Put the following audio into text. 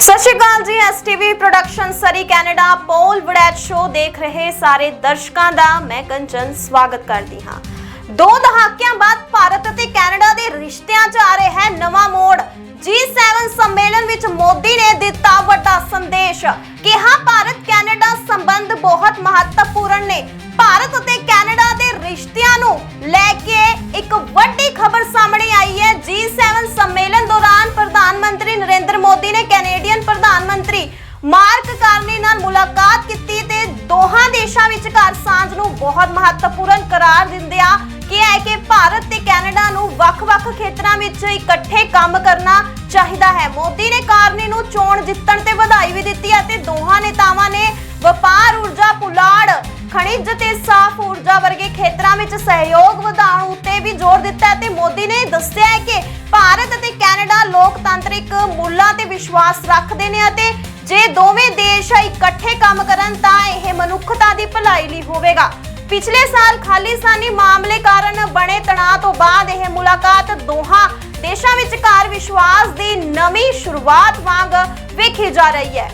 ਸਤਿ ਸ਼੍ਰੀ ਅਕਾਲ ਜੀ STV production Surrey Canada Paul Waraich show ਦੇਖ ਰਹੇ ਸਾਰੇ ਦਰਸ਼ਕਾਂ ਦਾ ਮੈਂ ਕੰਚਨ ਸਵਾਗਤ ਕਰਦੀ ਹਾਂ। ਦੋ ਦਹਾਕਿਆਂ ਬਾਅਦ ਭਾਰਤ ਅਤੇ ਕੈਨੇਡਾ ਦੇ ਰਿਸ਼ਤਿਆਂ 'ਚ ਆ ਰਿਹਾ ਹੈ ਨਵਾਂ ਮੋੜ। G7 ਸੰਮੇਲਨ ਵਿੱਚ ਮੋਦੀ ਨੇ ਦਿੱਤਾ ਵੱਡਾ ਸੰਦੇਸ਼। ਕਿਹਾ ਭਾਰਤ ਕੈਨੇਡਾ ਸੰਬੰਧ ਬਹੁਤ ਮਹੱਤਵਪੂਰਨ ਨੇ। ਭਾਰਤ ਅਤੇ ਮਾਰਕ ਕਾਰਨੀ ਨਾਲ ਮੁਲਾਕਾਤ ਕੀਤੀ ਤੇ ਦੋਹਾਂ ਦੇਸ਼ਾਂ ਵਿਚਕਾਰ ਸਾਂਝ ਨੂੰ ਬਹੁਤ ਮਹੱਤਵਪੂਰਨ ਕਰਾਰ ਦਿੰਦਿਆਂ ਕਿਹਾ ਹੈ ਕਿ ਭਾਰਤ ਤੇ ਕੈਨੇਡਾ ਨੂੰ ਵੱਖ-ਵੱਖ ਖੇਤਰਾਂ ਵਿੱਚ ਇਕੱਠੇ ਕੰਮ ਕਰਨਾ ਚਾਹੀਦਾ ਹੈ? ਮੋਦੀ ਨੇ ਕਾਰਨੀ ਨੂੰ ਚੋਣ ਜਿੱਤਣ ਤੇ ਵਧਾਈ ਵੀ ਦਿੱਤੀ ਅਤੇ ਦੋਹਾਂ ਨੇਤਾਵਾਂ ਨੇ ਵਪਾਰ ਊਰਜਾ, ਪੁਲਾੜ, ਖਣਿਜ ਤੇ ਸਾਫ਼ ਊਰਜਾ ਵਰਗੇ ਖੇਤਰਾਂ ਵਿੱਚ ਸਹਿਯੋਗ ਵਧਾਉਣ ਉੱਤੇ ਵੀ ਜ਼ੋਰ ਦਿੱਤਾ ਤੇ ਮੋਦੀ ਨੇ ਦੱਸਿਆ ਹੈ ਕਿ ਭਾਰਤ ਅਤੇ ਕੈਨੇਡਾ ਲੋਕਤੰਤਰਿਕ ਮੁੱਲਾਂ ਤੇ ਵਿਸ਼ਵਾਸ ਰੱਖਦੇ ਨੇ ਅਤੇ ਜੇ ਦੋਵੇਂ ਦੇਸ਼ ਇਕੱਠੇ ਕੰਮ ਕਰਨ ਤਾਂ ਇਹ ਮਨੁੱਖਤਾ ਦੀ ਭਲਾਈ ਲਈ ਹੋਵੇਗਾ। ਪਿਛਲੇ ਸਾਲ ਖਾਲਿਸਤਾਨੀ ਮਾਮਲੇ ਕਾਰਨ ਬਣੇ ਤਣਾਅ ਤੋਂ ਬਾਅਦ ਇਹ ਮੁਲਾਕਾਤ ਦੋਹਾਂ ਦੇਸ਼ਾਂ ਵਿਚਕਾਰ ਵਿਸ਼ਵਾਸ ਦੀ ਨਵੀਂ ਸ਼ੁਰੂਆਤ ਵਾਂਗ ਵੇਖੀ ਜਾ ਰਹੀ ਹੈ।